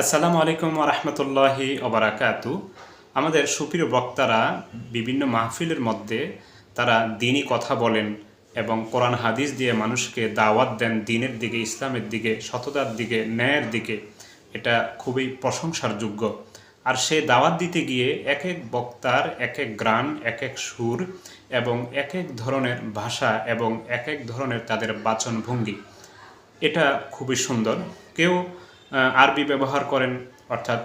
আসসালামু আলাইকুম রহমতুল্লাহি ওবরাকাতু। আমাদের সুপ্রিয় বক্তারা বিভিন্ন মাহফিলের মধ্যে তারা দিনই কথা বলেন এবং কোরআন হাদিস দিয়ে মানুষকে দাওয়াত দেন দিনের দিকে, ইসলামের দিকে, সততার দিকে, ন্যায়ের দিকে। এটা খুবই প্রশংসার যোগ্য আর সেই দাওয়াত দিতে গিয়ে এক এক বক্তার এক এক গ্রাম এক এক সুর এবং এক এক ধরনের ভাষা এবং এক এক ধরনের তাদের বাচন ভঙ্গি এটা খুবই সুন্দর। কেউ আরবি ব্যবহার করেন, অর্থাৎ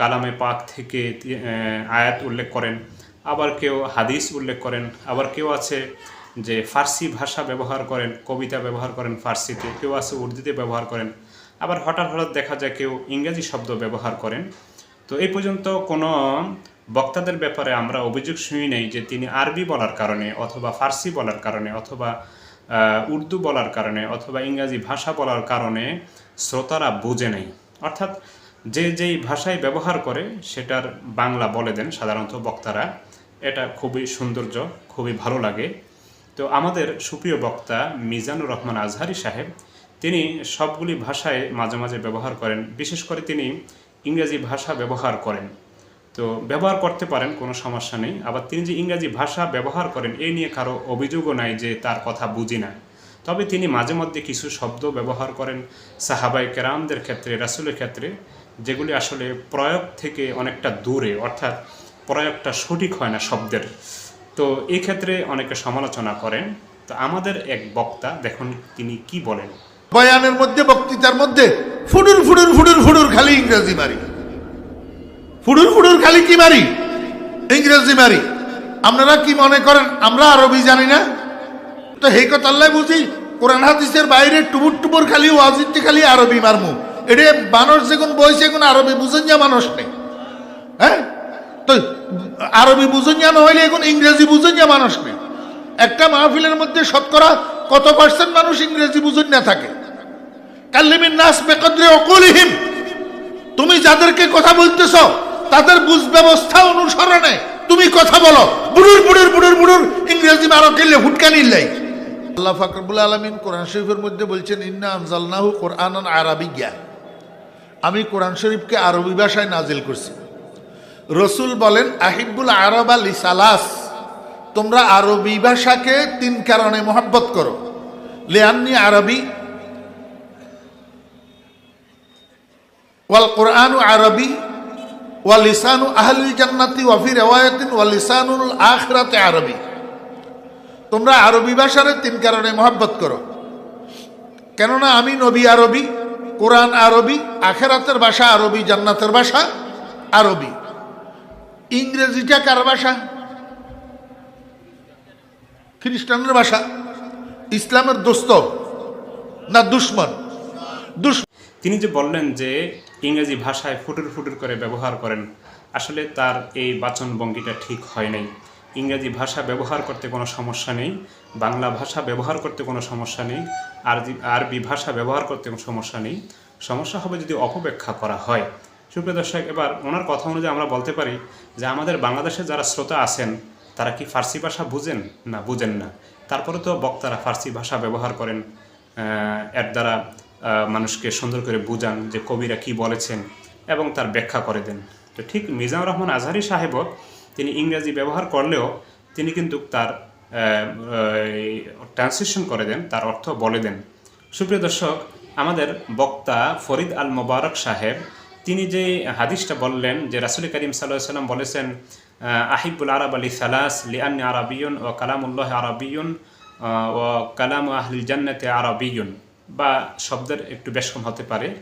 কালামে পাক থেকে আয়াত উল্লেখ করেন, আবার কেউ হাদিস উল্লেখ করেন, আবার কেউ আছে যে ফার্সি ভাষা ব্যবহার করেন, কবিতা ব্যবহার করেন ফার্সিতে, কেউ আছে উর্দুতে ব্যবহার করেন, আবার হঠাৎ হঠাৎ দেখা যায় কেউ ইংরেজি শব্দ ব্যবহার করেন। তো এই পর্যন্ত কোনো বক্তাদের ব্যাপারে আমরা অভিযোগ শুনি নাই যে তিনি আরবি বলার কারণে অথবা ফার্সি বলার কারণে অথবা উর্দু বলার কারণে অথবা ইংরাজি ভাষা বলার কারণে শ্রোতারা বুঝে নাই। অর্থাৎ যে যেই ভাষায় ব্যবহার করে সেটার বাংলা বলে দেন সাধারণত বক্তারা। এটা খুবই সৌন্দর্য, খুবই ভালো লাগে। তো আমাদের সুপ্রিয় বক্তা মিজানুর রহমান আজহারি সাহেব, তিনি সবগুলি ভাষায় মাঝে মাঝে ব্যবহার করেন। বিশেষ করে তিনি ইংরেজি ভাষা ব্যবহার করেন। তো ব্যবহার করতে পারেন, কোনো সমস্যা নেই। আবার তিনি যে ইংরাজি ভাষা ব্যবহার করেন এই নিয়ে কারও অভিযোগও নাই যে তার কথা বুঝি না। তবে তিনি মাঝে মধ্যে কিছু শব্দ ব্যবহার করেন সাহাবাই কেরামদের ক্ষেত্রে, রাসুলের ক্ষেত্রে, যেগুলি আসলে প্রয়োগ থেকে অনেকটা দূরে, অর্থাৎ প্রয়োগটা সঠিক হয় না শব্দের। তো এই ক্ষেত্রে অনেকে সমালোচনা করেন। তো আমাদের এক বক্তা, দেখুন তিনি কি বলেন। বয়ানের মধ্যে, বক্তৃতার মধ্যে, ফুডুর ফুডুর ফুডুর ফুডুর, খালি ইংরেজি মারি। ফুডুর ফুডুর খালি কি মারি? ইংরেজি মারি। আপনারা কি মনে করেন আমরা আরবি জানি না? তো সেই কথা আল্লাহ বুঝি, কোরআন হাদিসের বাইরে টুবুর টুবুর খালি ওয়াজিতে খালি আরবি মারমু। এটা মানুষ যেগুন বইছে এখন আরবি বুঝেন যা মানুষ নেই। হ্যাঁ? তো আরবি বুঝেন যা নহলে এখন ইংরেজি বুঝেন যা মানুষ নেই। একটা মাহফিলের মধ্যে শতকরা কত পার্সেন্ট মানুষ ইংরেজি বুঝেন না থাকে? কাল্লিমিন নাস বেকদ্রে অকুলিহিম। তুমি যাদেরকে কথা বলতেছ তাদের বুঝ ব্যবস্থা অনুসরণে। তুমি কথা বলো। বুড়ুর বুড়ুর বুড়ুর বুড়ুর। ইংরেজি মারো কিনলে হুটকানি লাই আল্লাহ ফাকরবুল আলমিন কোরআন শরীফের মধ্যে বলছেন, ইন্না আনজালনাহু কোরআন আরবি জ্ঞান আমি কোরআন শরীফকে আরবি ভাষায় নাজিল করছি। রসুল বলেন আহিবুল আরব আল ইসালাস তোমরা আরবি ভাষাকে তিন কারণে মহব্বত করো। লেয়ান্নি আরবি, ওয়াল কোরআন আরবি ওয়াল লিসানু আহলিল জান্নাতি ওয়াফি রেওয়ায়াতিন ওয়াল লিসানুল আখরাতে আরবি। তোমরা আরবি ভাষার তিন কারণে মহব্বত করো। কেননা আমি নবী আরবি, কোরআন আরবি, আখেরাতের ভাষা আরবি, জান্নাতের ভাষা আরবি। ইংরেজিটা কার ভাষা? খ্রিস্টানের ভাষা। ইসলামের দোস্ত না দুশ্মন? দুশ্মন তিনি যে বললেন যে ইংরেজি ভাষায় ফুটুর ফুটুর করে ব্যবহার করেন। আসলে তার এই বাচন ভঙ্গিটা ঠিক হয় নাই। ইংরেজি ভাষা ব্যবহার করতে কোনো সমস্যা নেই, বাংলা ভাষা ব্যবহার করতে কোনো সমস্যা নেই আরবি আরবি ভাষা ব্যবহার করতে কোনো সমস্যা নেই। সমস্যা হবে যদি অপব্যাখ্যা করা হয়। সুপ্রিয় দর্শক, এবার ওনার কথা অনুযায়ী আমরা বলতে পারি যে আমাদের বাংলাদেশে যারা শ্রোতা আছেন, তারা কি ফার্সি ভাষা বুঝেন? না বুঝেন না। তারপরে তো বক্তারা ফার্সি ভাষা ব্যবহার করেন এর দ্বারা মানুষকে সুন্দর করে বুঝান যে কবিরা কি বলেছেন এবং তার ব্যাখ্যা করে দেন। তো ঠিক মিজাম রহমান আজহারি সাহেবও তিনি ইংরেজি ব্যবহার করলেও তিনি কিন্তু তার ট্রান্সলেশন করে দেন তার অর্থ বলে দেন। সুপ্রিয় দর্শক আমাদের বক্তা ফরিদ আল মোবারক সাহেব তিনি যে হাদিসটা বললেন যে রাসুল করিম সাল্লাম বলেছেন আহিবুল আরব আলী সালাস লিআনি আরবিয়ন ও কালামুল্লাহ আরবিয়ন আহ, ও কালাম আহলিল জান্নাতে আরবিয়ন। বা শব্দের একটু বেশ কম হতে পারে।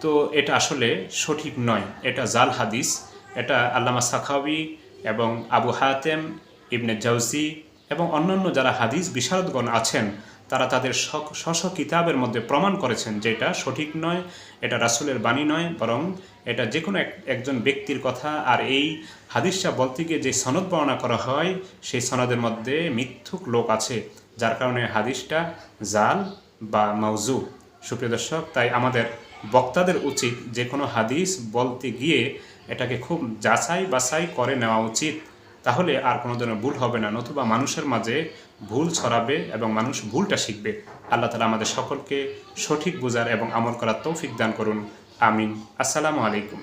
তো এটা আসলে সঠিক নয়। এটা জাল হাদিস। এটা আল্লামা সাখাবি এবং আবু হাতেম, ইবনে জাউজি এবং অন্যান্য যারা হাদিস বিশারদগণ আছেন, তারা তাদের স্ব- কিতাবের মধ্যে প্রমাণ করেছেন যে এটা সঠিক নয়, এটা রাসুলের বাণী নয়, বরং এটা যে কোনো এক- একজন ব্যক্তির কথা। আর এই হাদিসটা বলতে গিয়ে যে সনদ বর্ণনা করা হয়, সেই সনদের মধ্যে মিথ্যুক লোক আছে, যার কারণে হাদিসটা জাল বা মাউজু সুপ্রিয় দর্শক, তাই আমাদের বক্তাদের উচিত যে কোনো হাদিস বলতে গিয়ে এটাকে খুব যাচাই বাছাই করে নেওয়া উচিত। তাহলে আর কোনো ধরনের ভুল হবে না, নতুবা মানুষের মাঝে ভুল ছড়াবে এবং মানুষ ভুলটা শিখবে। আল্লাহ তালা আমাদের সকলকে সঠিক বোঝার এবং আমল করার তৌফিক দান করুন। আমিন। আসসালামু আলাইকুম।